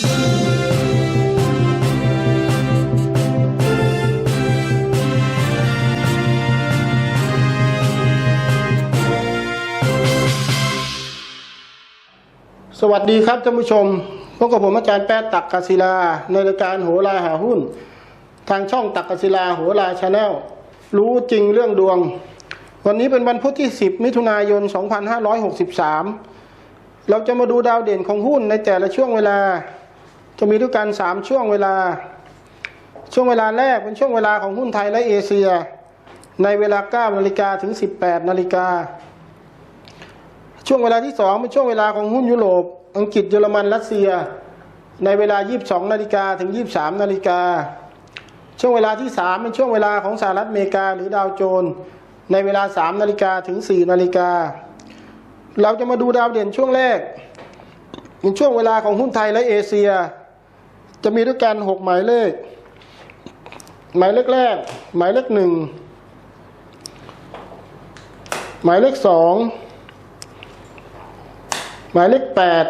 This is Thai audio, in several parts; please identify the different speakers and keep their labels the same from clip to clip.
Speaker 1: สวัสดีครับท่านผู้ชมพบกับผมอาจารย์แป๊ดตักกศิลา ในรายการโหราหาหุ้น ทางช่องตักกศิลาโหราชาแนลรู้จริงเรื่องดวง วันนี้เป็นวันพุธที่ 10 มิถุนายน 2563 เราจะมาดูดาวเด่นของหุ้นในแต่ละช่วงเวลา จะมีด้วยกัน3ช่วงเวลา ช่วงเวลาแรกเป็นช่วงเวลาของหุ้นไทยและเอเชีย ในเวลา9นาฬิกาถึง 18นาฬิกาช่วงเวลาที่สองเป็นช่วงเวลาของหุ้นยุโรป อังกฤษเยอรมันรัสเซีย ในเวลา 22นาฬิกาถึง 23นาฬิกาช่วงเวลาที่สามเป็นช่วงเวลาของสหรัฐอเมริกาหรือดาวโจนส์ในเวลา3นาฬิกาถึง4นาฬิกาเราจะมาดูดาวเด่นช่วงแรกเป็นช่วงเวลาของหุ้นไทยและเอเชีย จะมีด้วยกัน6หมายเลข หมายเลขแรก หมายเลขหนึ่งหมายเลขสองหมายเลขแปด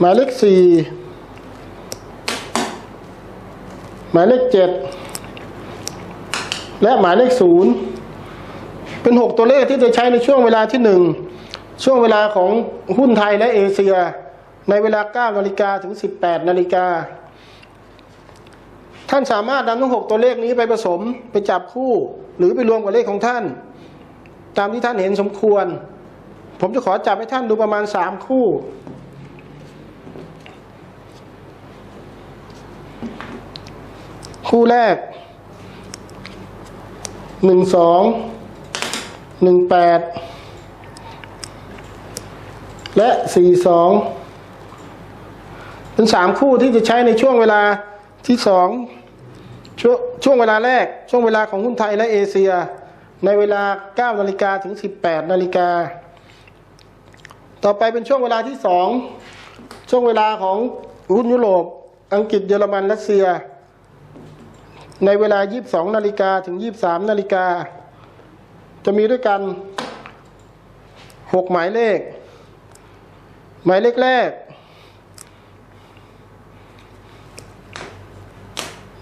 Speaker 1: หมายเลขสี่หมายเลขเจ็ดและหมายเลขศูนย์เป็นหกตัวเลขที่จะใช้ในช่วงเวลาที่หนึ่งช่วงเวลาของหุ้นไทยและเอเชีย ในเวลา9นาฬิกาถึง 18นาฬิกา ท่านสามารถนำทั้งหกตัวเลขนี้ไปผสมไปจับคู่ หรือไปรวมกับเลขของท่าน ตามที่ท่านเห็นสมควร ผมจะขอจับให้ท่านดูประมาณสามคู่คู่แรก หนึ่งสอง หนึ่งแปด และสี่สอง เป็นสามคู่ที่จะใช้ในช่วงเวลาที่สองช่วงช่วงเวลาแรกช่วงเวลาของหุ้นไทยและเอเชีย ในเวลา 9 นาฬิกาถึง 18 นาฬิกา ต่อไปเป็นช่วงเวลาที่สองช่วงเวลาของหุ้นยุโรป อังกฤษเยอรมันรัสเซีย ในเวลา 22 นาฬิกาถึง 23 นาฬิกา จะมีด้วยกัน 6 หมายเลข หมายเลขแรก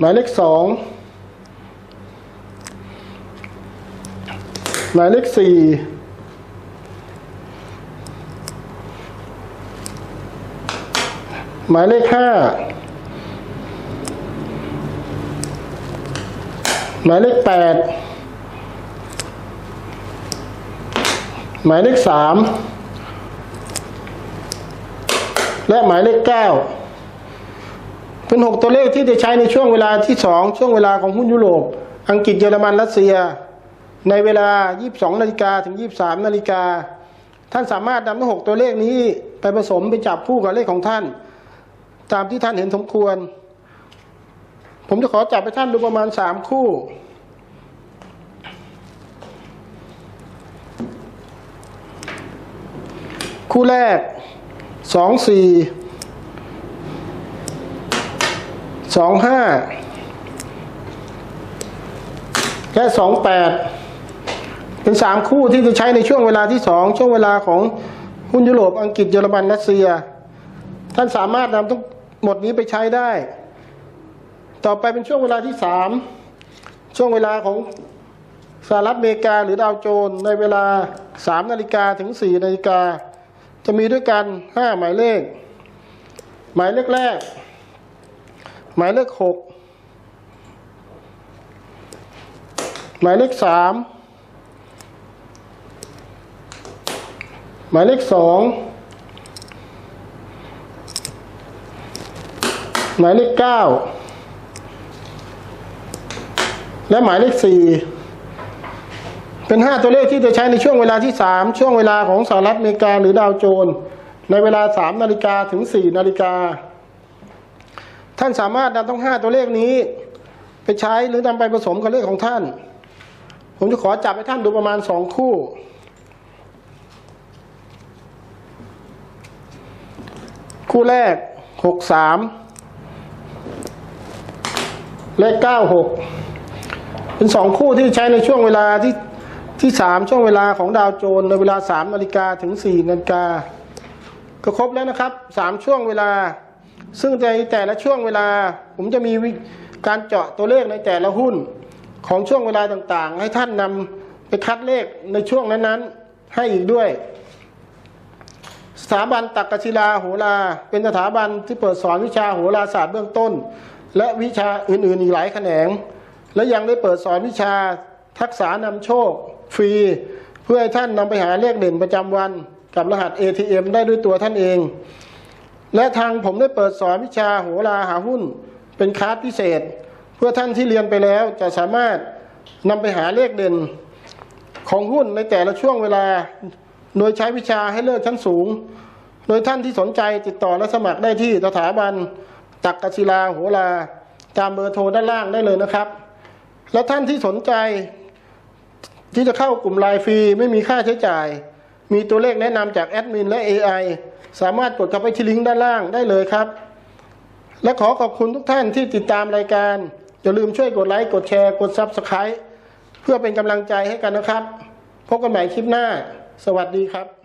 Speaker 1: หมายเลขสองหมายเลขสี่หมายเลขห้าหมายเลขแปดหมายเลขสามและหมายเลขเก้า เป็นหกตัวเลขที่จะใช้ในช่วงเวลาที่สองช่วงเวลาของหุ้นยุโรป อังกฤษเยอรมันรัสเซีย ในเวลา 22นาฬิกาถึง 23นาฬิกาท่านสามารถนำทั้งหกตัวเลขนี้ไปผสมไปจับคู่กับเลขของท่าน ตามที่ท่านเห็นสมควร ผมจะขอจับให้ท่านดูประมาณสามคู่คู่แรกสองสี่ สองห้าและสองแปดเป็นสามคู่ที่จะใช้ในช่วงเวลาที่สองช่วงเวลาของหุ้นยุโรปอังกฤษเยอรมันรัสเซีย ท่านสามารถนำทั้งหมดนี้ไปใช้ได้ ต่อไปเป็นช่วงเวลาที่สามช่วงเวลาของสหรัฐอเมริกาหรือดาวโจนในเวลาสามนาฬิกาถึงสี่นาฬิกา จะมีด้วยกันห้าหมายเลข หมายเลขแรก หมายเลขหกหมายเลขสามหมายเลขสองหมายเลขเก้าและหมายเลขสี่เป็นห้าตัวเลขที่จะใช้ในช่วงเวลาที่สามช่วงเวลาของสหรัฐอเมริกาหรือดาวโจน ในเวลาสามนาฬิกาถึงสี่นาฬิกา ท่านสามารถนำทั้งห้าตัวเลขนี้ ไปใช้หรือนำไปผสมกับเลขของท่าน ผมจะขอจับให้ท่านดูประมาณสองคู่ คู่แรกหกสามและเก้าหกเป็นสองคู่ที่ใช้ในช่วงเวลาที่ที่สามช่วงเวลาของดาวโจนในเวลาสามนาฬิกาถึงสี่นาฬิกาก็ครบแล้วนะครับสามช่วงเวลา ซึ่งในแต่ละช่วงเวลา ผมจะมีการเจาะตัวเลขในแต่ละหุ้นของช่วงเวลาต่างๆ ให้ท่านนำไปคัดเลขในช่วงนั้นๆ ให้อีกด้วย สถาบันตักกศิลาโหรา เป็นสถาบันที่เปิดสอนวิชาโหราศาสตร์เบื้องต้น และวิชาอื่นๆอีกหลายแขนง และยังได้เปิดสอนวิชาทักษะนำโชค ฟรี เพื่อให้ท่านนำไปหาเลขเด่นประจำวัน กับรหัส ATM ได้ด้วยตัวท่านเอง และทางผมได้เปิดสอนวิชาโหราหาหุ้น เป็นคลาสพิเศษ เพื่อท่านที่เรียนไปแล้วจะสามารถนำไปหาเลขเด่นของหุ้นในแต่ละช่วงเวลา โดยใช้วิชาให้เลิกชั้นสูง โดยท่านที่สนใจติดต่อและสมัครได้ที่สถาบันตักกศิลาโหราตามเบอร์โทรด้านล่างได้เลยนะครับ และท่านที่สนใจที่จะเข้ากลุ่มไลน์ฟรีไม่มีค่าใช้จ่าย มีตัวเลขแนะนำจากแอดมินและ AI สามารถกดเข้าไปที่ลิงก์ด้านล่างได้เลยครับ และขอขอบคุณทุกท่านที่ติดตามรายการ อย่าลืมช่วยกดไลค์ กดแชร์ กด Subscribe เพื่อเป็นกำลังใจให้กันนะครับ พบกันใหม่คลิปหน้า สวัสดีครับ